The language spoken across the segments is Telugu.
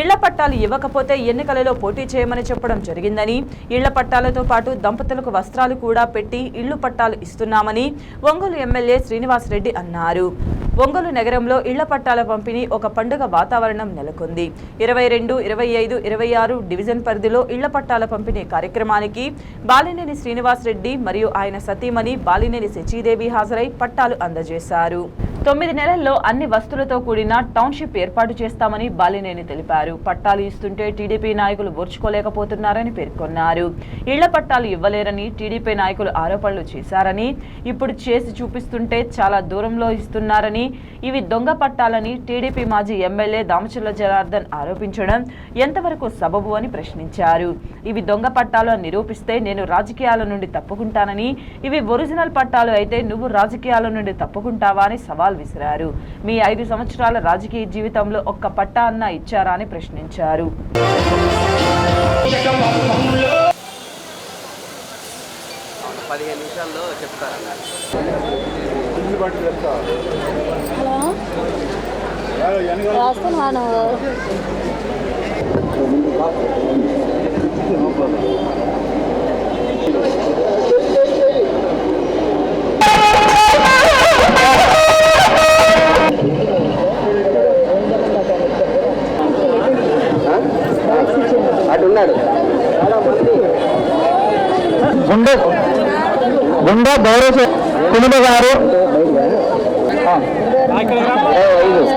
ఇళ్ళ పట్టాలు ఇవ్వకపోతే ఎన్నికలలో పోటీ చేయమని చెప్పడం జరిగిందని ఇళ్ళ పట్టాలతో పాటు దంపతులకు వస్త్రాలు కూడా పెట్టి ఇళ్ళు పట్టాలు ఇస్తున్నామని ఒంగోలు ఎమ్మెల్యే శ్రీనివాసరెడ్డి అన్నారు. ఒంగోలు నగరంలో ఇళ్ళ పట్టాల పంపిణీ ఒక పండుగ వాతావరణం నెలకొంది. ఇరవై రెండు ఇరవై ఐదు ఇరవై ఆరు డివిజన్ పరిధిలో ఇళ్ళ పట్టాల పంపిణీ కార్యక్రమానికి బాలినేని శ్రీనివాసరెడ్డి మరియు ఆయన సతీమణి బాలినేని శచీదేవి హాజరై పట్టాలు అందజేశారు. తొమ్మిది నెలల్లో అన్ని వస్తువులతో కూడిన టౌన్షిప్ ఏర్పాటు చేస్తామని బాలినేని తెలిపారు. పట్టాలు ఇస్తుంటే టీడీపీ నాయకులు ఓర్చుకోలేకపోతున్నారని పేర్కొన్నారు. ఇళ్ళ పట్టాలు ఇవ్వలేరని టీడీపీ నాయకులు ఆరోపణలు చేశారని ఇప్పుడు చేసి చూపిస్తుంటే చాలా దూరంలో ఇస్తున్నారని ఇవి దొంగ పట్టాలని టీడీపీ మాజీ ఎమ్మెల్యే దామచర్ల జనార్దన్ ఆరోపించడం ఎంతవరకు సబబు అని ప్రశ్నించారు. ఇవి దొంగ పట్టాలు అని నిరూపిస్తే నేను రాజకీయాల నుండి తప్పుకుంటానని ఇవి ఒరిజినల్ పట్టాలు అయితే నువ్వు రాజకీయాల నుండి తప్పుకుంటావా అని సవాల్ విసిరారు. మీ ఐదు సంవత్సరాల రాజకీయ జీవితంలో ఒక్క పట్టా అన్నా ఇచ్చారా అని ప్రశ్నించారు. పదిహేను నిమిషాల్లో చెప్తారన్నారు హలో? రాస్తున్నాను అటు ఉన్నాడు గుండె గుండె గౌరవ కుటుంబ గారు. É, é isso.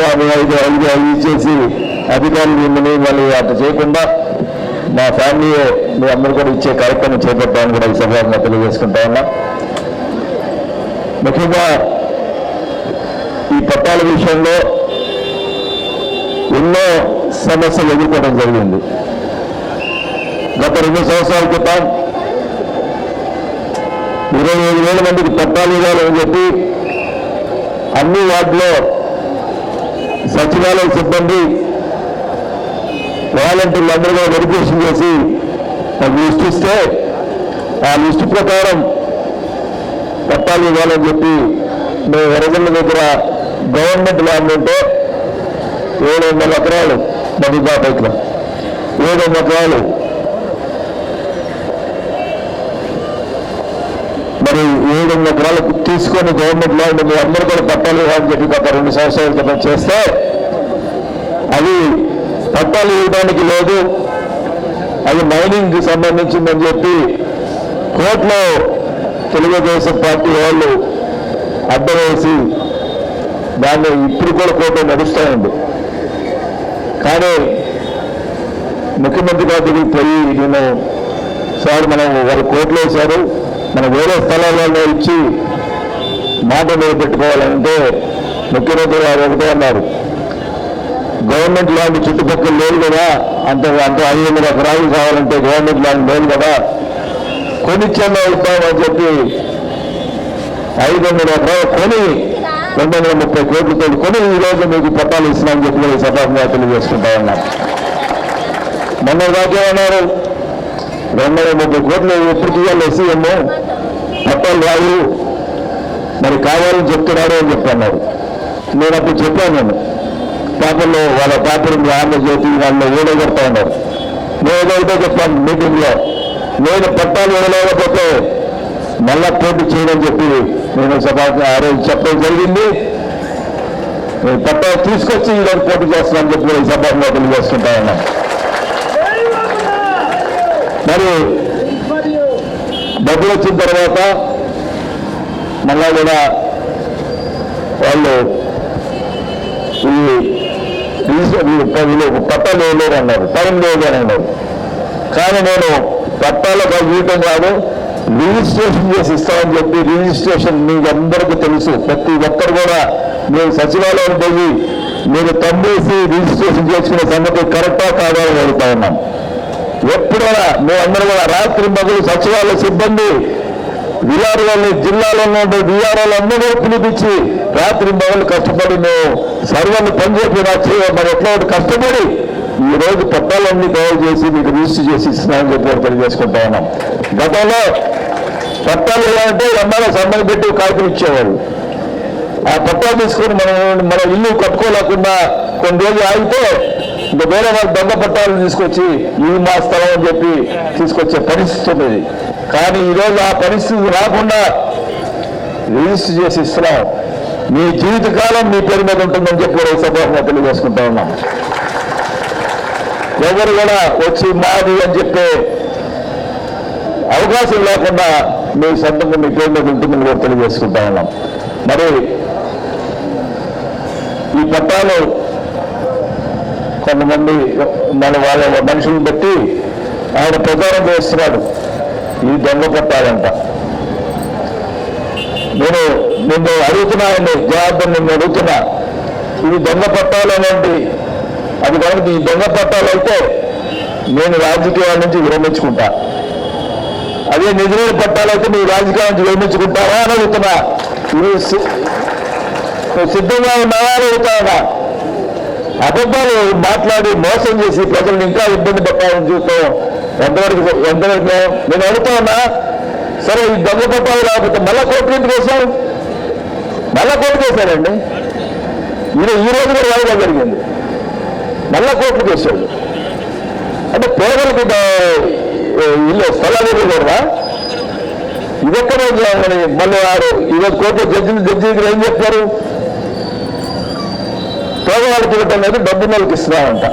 బాబు ఐదు ఐదు ఐదు ఇచ్చేసి అధికారులు మిమ్మల్ని మళ్ళీ అట్లా చేయకుండా మా ఫ్యామిలీ మీ అందరూ కూడా ఇచ్చే కార్యక్రమం చేపట్టామని కూడా ఈ సభగా తెలియజేసుకుంటా ఉన్నా. ముఖ్యంగా ఈ పట్టాల విషయంలో ఎన్నో సమస్యలు ఎదుర్కోవడం జరిగింది. గత రెండు సంవత్సరాల క్రితం ఇరవై ఐదు వేల మందికి పట్టాలు ఇవ్వాలని చెప్పి అన్ని వార్డులో సచివాలయ సిబ్బంది వాలంటీర్లు అందరూ కూడా వెరిఫికేషన్ చేసి నాకు లిస్ట్ ఇస్తే ఆ లిస్ట్ ప్రకారం పట్టాలు ఇవ్వాలని చెప్పి మేము వరదల దగ్గర గవర్నమెంట్ ల్యాండ్ ఉంటే ఏడు వందల ఎకరాలు మణిబాపైట్లో ఏడు వందల ఎకరాలు మరి ఏడు వందల ఎకరాలు తీసుకొని గవర్నమెంట్ ల్యాండ్ మీ అందరూ కూడా పట్టాలు అని చెప్పి గత రెండు సంవత్సరాల క్రితం చేస్తే అది పట్టాలు ఇవ్వడానికి లేదు. అది మైనింగ్కి సంబంధించిందని చెప్పి కోర్టులో తెలుగుదేశం పార్టీ వాళ్ళు అడ్డం వేసి దాన్ని ఇప్పుడు కూడా కోర్టు నడుస్తూ ఉంది కానీ ముఖ్యమంత్రి గారికి పోయి నేను సార్ మనం వాళ్ళు కోర్టులో వేశారు. మనం వేరే స్థలాలలో ఇచ్చి మాట నిలబెట్టుకోవాలంటే ముఖ్యమంత్రి గారు ఒకటే అన్నారు. గవర్నమెంట్ ల్యాండ్ చుట్టుపక్కల లేదు కదా అంత అంత ఐదు వందల ఎకరాలు కావాలంటే గవర్నమెంట్ ల్యాండ్ లేదు కదా కొనిచ్చన్న ఇస్తామని చెప్పి ఐదు వందల ఎకరాలు కొని రెండు వందల ముప్పై కోట్లతో కొని ఈ మీకు పట్టాలు ఇస్తున్నామని చెప్పి కూడా తెలియజేసుకుంటా మొన్న దాకా ఉన్నారు రెండు వందల ముప్పై కోట్లు ఎప్పుడు తీయాలి సీఎం పట్టాలు రావు మరి కావాలని చెప్తున్నాడు అని చెప్పన్నారు. నేను అప్పుడు చెప్పాను నేను. పేపర్లో వాళ్ళ పేపర్ ఆంధ్రజ్యోతి వాళ్ళు ఏదో చెప్తా ఉన్నారు. నేను ఏదైతే చెప్పాను మీటింగ్లో నేను పట్టాలు ఇవ్వలేకపోతే మళ్ళా పోటీ చేయని చెప్పి నేను సభ ఆ రోజు చెప్పడం జరిగింది. నేను పట్టాలు తీసుకొచ్చి ఈరోజు పోటీ చేస్తున్నాను చెప్పి సభ సభలో తెలియజేస్తుంటా ఉన్నాను. మరి డబ్బులు వచ్చిన తర్వాత మళ్ళా కూడా వాళ్ళు ఈ వీళ్ళు పట్టాలు వేయలేరు అన్నారు టైం లేదు అని అన్నారు కానీ నేను పట్టాలకు ఇవ్వటం కాదు రిజిస్ట్రేషన్ చేసి ఇస్తామని చెప్పి రిజిస్ట్రేషన్ మీకు అందరికీ తెలుసు. ప్రతి ఒక్కరు కూడా మీరు సచివాలయం పోయి మీరు తమ్మేసి రిజిస్ట్రేషన్ చేసుకునే సంగతి కరెక్టా కాదా అని అడుగుతా ఉన్నాం ఎప్పుడో మేమందరూ కూడా రాత్రి మగులు సచివాలయ సిబ్బంది విఆర్ఓలు జిల్లాలో ఉండే విఆర్ఓలందరూ పిలిపించి రాత్రి మగలు కష్టపడి మేము సర్వర్లు పనిచేపినా చేయ మరి ఎట్లా కష్టపడి ఈ రోజు పట్టాలన్నీ తయారు చేసి మీకు రిజిస్టర్ చేసి ఇస్తున్నామని చెప్పి తెలియజేసుకుంటా ఉన్నాం. గతంలో పట్టాలు అంటే ఎమ్మెల్యే సమ్మె పెట్టి కాగితం ఇచ్చేవారు ఆ పట్టాలు తీసుకొని మనం మన ఇల్లు కట్టుకోలేకుండా కొన్ని రోజులు ఆగితే ఇంకా వేరే వాళ్ళు దొంగ పట్టాలను తీసుకొచ్చి ఇవి మా స్థలం అని చెప్పి తీసుకొచ్చే పరిస్థితి ఉండేది కానీ ఈరోజు ఆ పరిస్థితి రాకుండా రిజిస్టర్ చేసి ఇస్తున్నాం. మీ జీవితకాలం మీ పేరు మీద ఉంటుందని చెప్పి కూడా ఈ తెలియజేసుకుంటా ఉన్నాం. ఎవరు కూడా వచ్చి మాది అని చెప్పే అవకాశం లేకుండా మీ సొంతంగా మీ పేరు మీద ఉంటుందని కూడా తెలియజేసుకుంటా ఉన్నాం. మరి ఈ పట్టాలు కొంతమంది మన వాళ్ళ మనుషులను బట్టి ఆయన ప్రచారం చేస్తున్నాడు. ఈ దొంగ పట్టాలంట నేను నిన్ను అడుగుతున్నానండి జవాబు నిన్ను అడుగుతున్నా. ఇవి దొంగ పట్టాలు అది కనుక ఈ దొంగ పట్టాలు అయితే నేను రాజకీయాల నుంచి విరమించుకుంటా. అదే నిధులు పట్టాలైతే నీ రాజకీయాల నుంచి విరమించుకుంటారా అని అడుగుతున్నా. ఇవి నువ్వు సిద్ధంగా ఉన్నావా అని అడుగుతావా అబద్ధాలు మాట్లాడి మోసం చేసి ప్రజలను ఇంకా ఇబ్బంది పెట్టాలని చూస్తాం ఎంతవరకు ఎంతవరకు నేను అడుగుతా ఉన్నా సరే ఈ దొంగ పట్టాలు లేకపోతే మళ్ళా కోర్టు ఎందుకు వేశారు? మళ్ళా కోర్టు వేశారండి? ఈ ఈ రోజు కూడా వాయిదా జరిగింది. మళ్ళా కోర్టు వేశాడు అంటే పేదలకు ఇల్లు స్థలాలు ఇవ్వకూడదా? ఇదెక్కడ మళ్ళీ వారు ఈరోజు కోర్టు జడ్జి జడ్జి దగ్గర ఏం చెప్పారు పేదవాళ్ళకి ఇవ్వటం లేదు డబ్బు వాళ్ళకి ఇస్తున్నామంట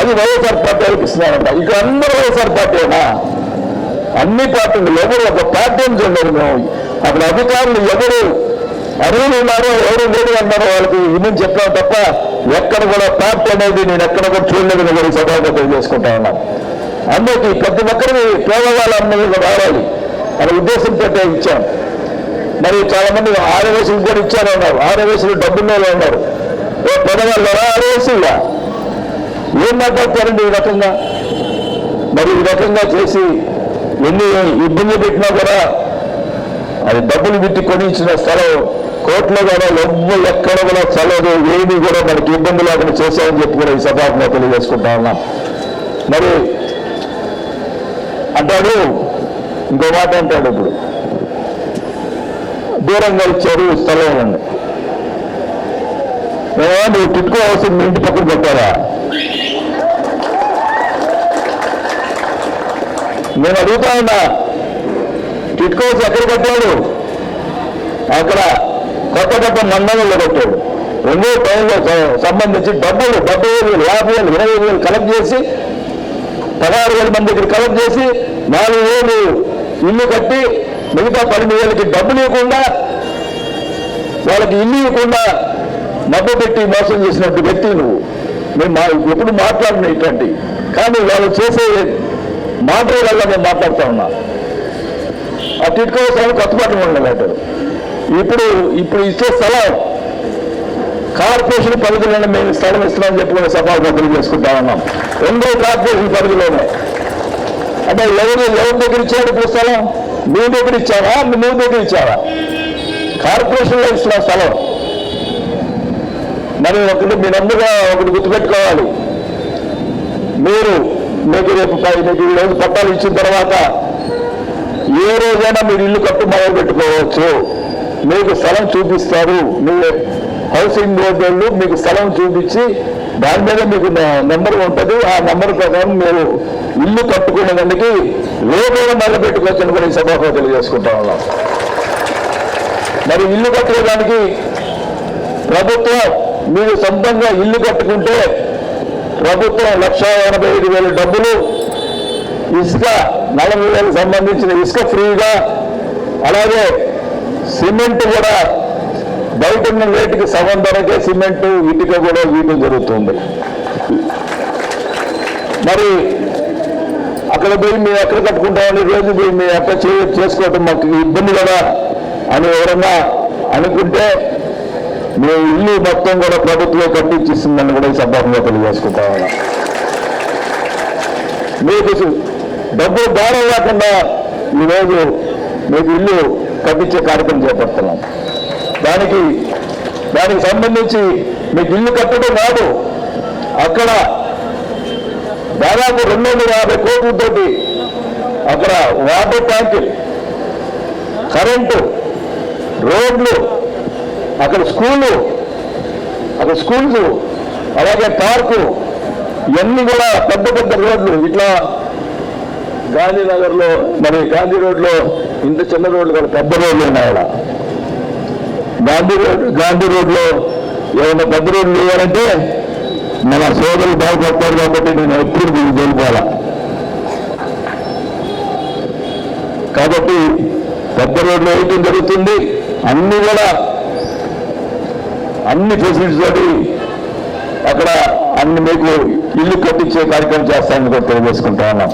అది వైఎస్ఆర్ పార్టీ వాళ్ళకి ఇస్తున్నామంట ఇక అందరూ వైఎస్ఆర్ పార్టీనా అన్ని పార్టీలు ఎవరు ఒక పార్టీ నుంచి ఉండరు మేము. అక్కడ అధికారులు ఎవరు అరువులు ఉన్నారో ఎవరు లేదు అన్నారో వాళ్ళకి ఇమని చెప్పాం తప్ప ఎక్కడ కూడా పార్టీ అనేది నేను ఎక్కడ కూడా చూడలేదు కూడా సభాగా తెలియజేసుకుంటా ఉన్నాను అందరికీ ప్రతి ఒక్కరిని పేదవాళ్ళందరూ కూడా రావాలి అనే ఉద్దేశంతో ఇచ్చాం. మరి చాలా మంది ఆర్యవేసులు కూడా ఇచ్చారన్నారు. అన్నారు ఆర్యవేసులు డబ్బుల్లో ఉన్నారు ఏ పెదవాళ్ళు ఏం మాట్లాడతారండి ఈ రకంగా? మరి ఈ రకంగా చేసి ఎన్ని ఇబ్బందులు పెట్టినా కూడా అది డబ్బులు పెట్టి కొనించిన స్థలం కోర్టులో కూడా ఎవ్వ ఎక్కడ కూడా చల్లదు ఏది కూడా మనకి ఇబ్బంది లేకుండా చేశామని చెప్పి కూడా ఈ సభాత్మక తెలియజేసుకుంటా ఉన్నాం. మరి అంటాడు ఇంకో మాట అంటాడు ఇప్పుడు. దూరంగా ఇచ్చారు స్థలం అండి నువ్వు టిట్కో హౌస్ మీ ఇంటి పక్కన పెట్టారా? నేను అడుగుతా ఉన్నా టిట్కో హౌస్ ఎక్కడ కట్టాడు అక్కడ కొత్త కొత్త మండలంలో కట్టాడు రెండో టైంలో సంబంధించి డబ్బులు డెబ్బై వేలు యాభై వేలు ఇరవై వేలు కలెక్ట్ చేసి పదహారు వేల మంది దగ్గర కలెక్ట్ చేసి నాలుగు వేలు ఇల్లు కట్టి మిగతా పన్నెండు వేలకి డబ్బులు ఇవ్వకుండా వాళ్ళకి ఇల్లు ఇవ్వకుండా డబ్బు పెట్టి మోసం చేసినట్టు వ్యక్తి నువ్వు. మేము మా ఎప్పుడు మాట్లాడిన ఇట్లాంటి. కానీ వాళ్ళు చేసే మాటల వల్ల నేను మాట్లాడుతా ఉన్నా. ఆ టిట్కో స్థలం ఉండలేదు ఇప్పుడు ఇప్పుడు ఇచ్చే స్థలం కార్పొరేషన్ పరిధిలోనే మేము స్థలం ఇస్తున్నామని చెప్పి కూడా సభాగా చేసుకుంటా ఉన్నాం. రెండో కార్పొరేషన్ పరిధిలోనే. అంటే ఎవరు ఎవరి దగ్గర ఇచ్చాడు ఇప్పుడు స్థలం? మీ దగ్గర ఇచ్చావా? నువ్వు దగ్గర ఇచ్చావా? కార్పొరేషన్లో ఇస్తున్న స్థలం. మరి ఒకటి మీరందరూ ఒకటి గుర్తుపెట్టుకోవాలి. మీరు మీకు రేపు పదిహేను మీకు ఈ రోజు పట్టాలు ఇచ్చిన తర్వాత ఏ రోజైనా మీరు ఇల్లు కట్టు మొదలు పెట్టుకోవచ్చు. మీకు స్థలం చూపిస్తారు. మీ హౌసింగ్ బోర్డు వాళ్ళు మీకు స్థలం చూపించి దాని మీద మీకు నెంబర్ ఉంటుంది. ఆ నెంబర్ ప్రకారం మీరు ఇల్లు కట్టుకునేదానికి రేపు మొదలు పెట్టుకోవచ్చని కూడా ఈ సభకు తెలియజేసుకుంటా ఉన్నాం. మరి ఇల్లు కట్టుకోవడానికి ప్రభుత్వం మీరు సొంతంగా ఇల్లు కట్టుకుంటే ప్రభుత్వం లక్ష ఎనభై ఐదు వేల డబ్బులు ఇసుక నలభై వేలకు సంబంధించిన ఇసుక ఫ్రీగా అలాగే సిమెంట్ కూడా బయట ఉన్న రేటుకి సగం ధరకే సిమెంటు ఇటుక కూడా వీటికి జరుగుతుంది మరి అక్కడ పోయి మేము ఎక్కడ కట్టుకుంటామని రోజు పోయి మేము ఎక్కడ చేసుకోవటం మాకు ఇబ్బంది కదా అని ఎవరన్నా అనుకుంటే మేము ఇల్లు మొత్తం కూడా ప్రభుత్వం కట్టించిస్తుందని కూడా ఈ సందర్భంగా తెలియజేసుకుంటా మీకు సు- డబ్బు భారం లేకుండా ఈరోజు మీకు ఇల్లు కట్టించే కార్యక్రమం చేపడుతున్నాం. దానికి దానికి సంబంధించి మీకు ఇల్లు కట్టడం కాదు అక్కడ దాదాపు రెండు వందల యాభై కోట్లతో అక్కడ వాటర్ ట్యాంకులు కరెంటు రోడ్లు అక్కడ స్కూళ్ళు అక్కడ స్కూల్స్ అలాగే పార్కు ఇవన్నీ కూడా పెద్ద పెద్ద రోడ్లు. ఇట్లా గాంధీనగర్లో మరి గాంధీ రోడ్లో ఇంత చిన్న రోడ్లు కూడా పెద్ద రోడ్లు ఉన్నాయి అక్కడ. గాంధీ రోడ్ గాంధీ రోడ్లో ఏమైనా పెద్ద రోడ్లు వేయాలంటే మన సోదరులు బాగుపడతారు కాబట్టి నేను ఎప్పుడు దీన్ని తెలుపాల కాబట్టి పెద్ద రోడ్లు వేయటం జరుగుతుంది. అన్ని కూడా అన్ని ఫెసిలిటీస్ తోటి అక్కడ అన్ని మీకు ఇల్లు కట్టించే కార్యక్రమం చేస్తానని కూడా తెలియజేసుకుంటా ఉన్నాం.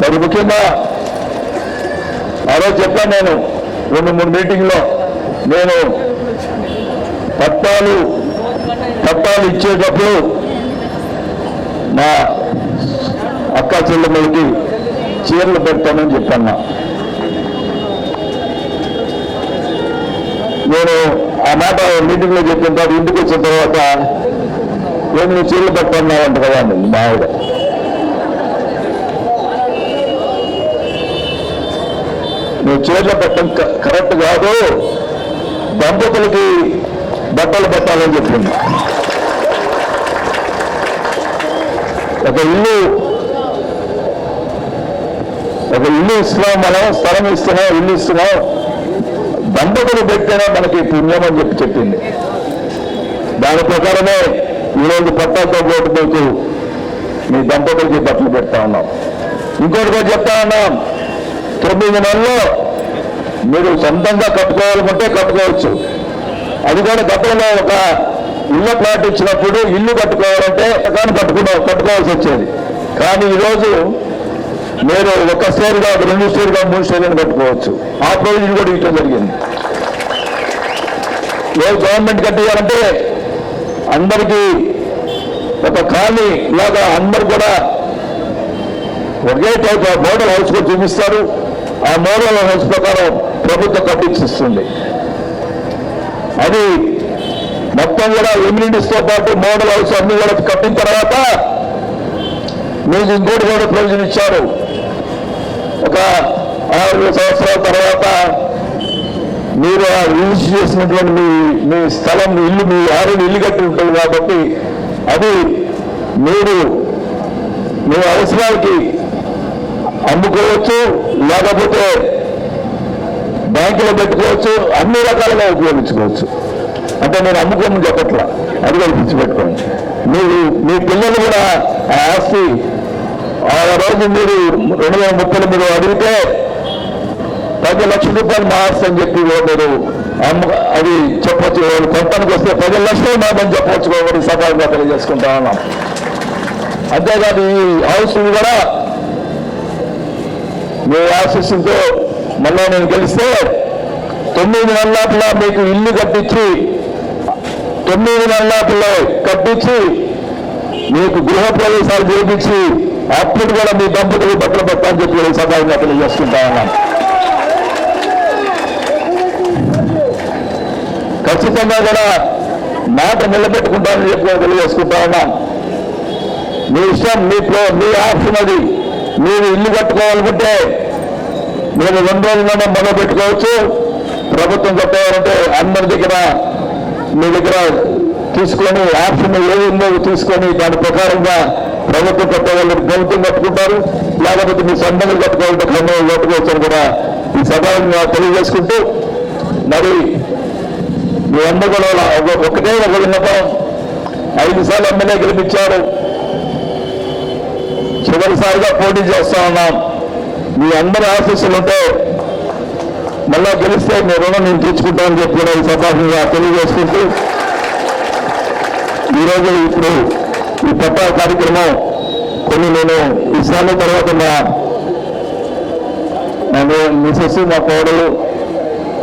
మరి ముఖ్యంగా ఆ రోజు చెప్పాను నేను రెండు మూడు మీటింగ్లో నేను పట్టాలు పట్టాలు ఇచ్చేటప్పుడు మా అక్క చెల్లెమ్మలకి చీరలు పెడతానని చెప్పన్నా. నేను ఆ మాట మీటింగ్లో చెప్పిన తర్వాత ఇంటికి వచ్చిన తర్వాత ఏమి నువ్వు చీరలు పట్టుకున్నావంట కదా అండి మా ఆవిడ నువ్వు చీరలు పెట్టడం కరెక్ట్ కాదు. దంపతులకి బట్టలు పెట్టాలని చెప్పింది. ఒక ఇల్లు ఒక ఇల్లు ఇస్తున్నాం మనం స్థలం ఇస్తున్నాం ఇల్లు ఇస్తున్నాం దంపతులు పెట్టినా మనకి పుణ్యం అని చెప్పి చెప్పింది. దాని ప్రకారమే ఈరోజు పట్టాలతో పాటు పోతూ మీ దంపతులకి బట్టలు పెడతా ఉన్నాం. ఇంకోటి కూడా చెప్తా ఉన్నాం. తొమ్మిది నెలల్లో మీరు సొంతంగా కట్టుకోవాలనుకుంటే కట్టుకోవచ్చు. అది కూడా గతంలో ఒక ఇల్లు ప్లాట్ ఇచ్చినప్పుడు ఇల్లు కట్టుకోవాలంటే కానీ కట్టుకున్నా కట్టుకోవాల్సి వచ్చేది. కానీ ఈరోజు మీరు ఒక స్టేర్ కాదు రెండు స్టేర్ కాదు మూడు స్టేర్లను కట్టుకోవచ్చు. ఆ ప్రొవిజన్ కూడా ఇవ్వడం జరిగింది. ఏ గవర్నమెంట్ కట్టేయాలంటే అందరికీ ఒక ఖాళీ ఇలాగా అందరు కూడా ఒకే టైప్ ఆఫ్ మోడల్ హౌస్ కూడా చూపిస్తారు. ఆ మోడల్ హౌస్ ప్రకారం ప్రభుత్వం కట్టించిస్తుంది అది మొత్తం కూడా ఎమ్యూనిటీస్తో పాటు మోడల్ హౌస్ అన్ని కూడా కట్టిన తర్వాత మీకు ఇంకోటి కూడా ప్రయోజనం ఇచ్చారు. ఒక ఆరు సంవత్సరాల తర్వాత మీరు ఆ రిజిస్టర్ చేసినటువంటి మీ మీ స్థలం ఇల్లు మీ ఆరుని ఇల్లు కట్టి ఉంటుంది కాబట్టి అది మీరు మీ అవసరాలకి అమ్ముకోవచ్చు లేకపోతే బ్యాంకులో పెట్టుకోవచ్చు అన్ని రకాలుగా ఉపయోగించుకోవచ్చు. అంటే నేను అమ్ముకోమని చెప్పట్లా. అది కూడా గుర్తుపెట్టుకోండి. మీరు మీ పిల్లలు కూడా ఆ ఆస్తి ఆ రోజు మీరు రెండు వేల ముప్పై మీరు అడిగితే పది లక్షల రూపాయలు మా అని చెప్పి మీరు. అది చెప్పొచ్చు వాళ్ళు వస్తే పది లక్షలు మాదని చెప్పవచ్చు కాబట్టి సభాగా తెలియజేసుకుంటా ఉన్నాం. అంతేకాదు ఈ హౌస్ కూడా మీ ఆశీస్సులతో మళ్ళీ నేను గెలిస్తే తొమ్మిది నెలల మీకు ఇల్లు కట్టించి తొమ్మిది నెలల కట్టించి మీకు గృహ ప్రవేశాలు చేయించి అప్పుడు కూడా మీ దంపతులు బట్టలు పెట్టాలని చెప్పి కూడా సభాగా తెలియజేసుకుంటా ఉన్నాను ఖచ్చితంగా కూడా మాట నిలబెట్టుకుంటానని చెప్పి నేను తెలియజేసుకుంటా ఉన్నాను మీ ఇష్టం మీ ప్లో మీ ఆప్షన్ అది మీరు ఇల్లు కట్టుకోవాలనుకుంటే మీరు రెండు రోజుల్లోనే మొదలు పెట్టుకోవచ్చు. ప్రభుత్వం కట్టేవారంటే అందరి దగ్గర మీ దగ్గర తీసుకొని ఆప్షన్ ఏ ఉందో తీసుకొని దాని ప్రకారంగా ప్రభుత్వం కట్టేవాళ్ళు ప్రభుత్వం కట్టుకుంటారు లేకపోతే మీ సొంతంగా కట్టుకోవాలంటే ఖండం కట్టుకోవచ్చని కూడా ఈ సభను తెలియజేసుకుంటూ మరి మీ అందరూ కూడా ఒకటే ఒక విన్నపం. ఐదు సార్లు ఎమ్మెల్యే గెలిపించారు. చివరిసారిగా పోటీ చేస్తా ఉన్నాం. మీ అందరి ఆఫీసులు మళ్ళా గెలిస్తే మీ రుణం నేను తీర్చుకుంటానని చెప్పి కూడా ఈ సభాషంగా తెలియజేసుకుంటూ ఈరోజు ఇప్పుడు ఈ పట్టా కార్యక్రమం కొన్ని నేను ఇస్తాను తర్వాత మా మిసెస్ మా కోడలు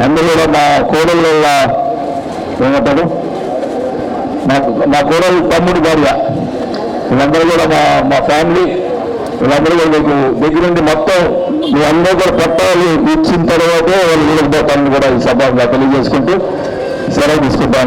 అందరూ కూడా మా కోడలు ఏమంటారు? మా మా కోడలు తమ్ముడు భార్య. వీళ్ళందరూ కూడా మా మా ఫ్యామిలీ వీళ్ళందరూ కూడా మీకు దగ్గరుండి మొత్తం మీ అందరూ కూడా పట్టాలు ఇచ్చిన తర్వాతే వాళ్ళు వెళ్ళిపోతారని కూడా ఈ సభ తెలియజేసుకుంటూ సెలవు తీసుకుంటాను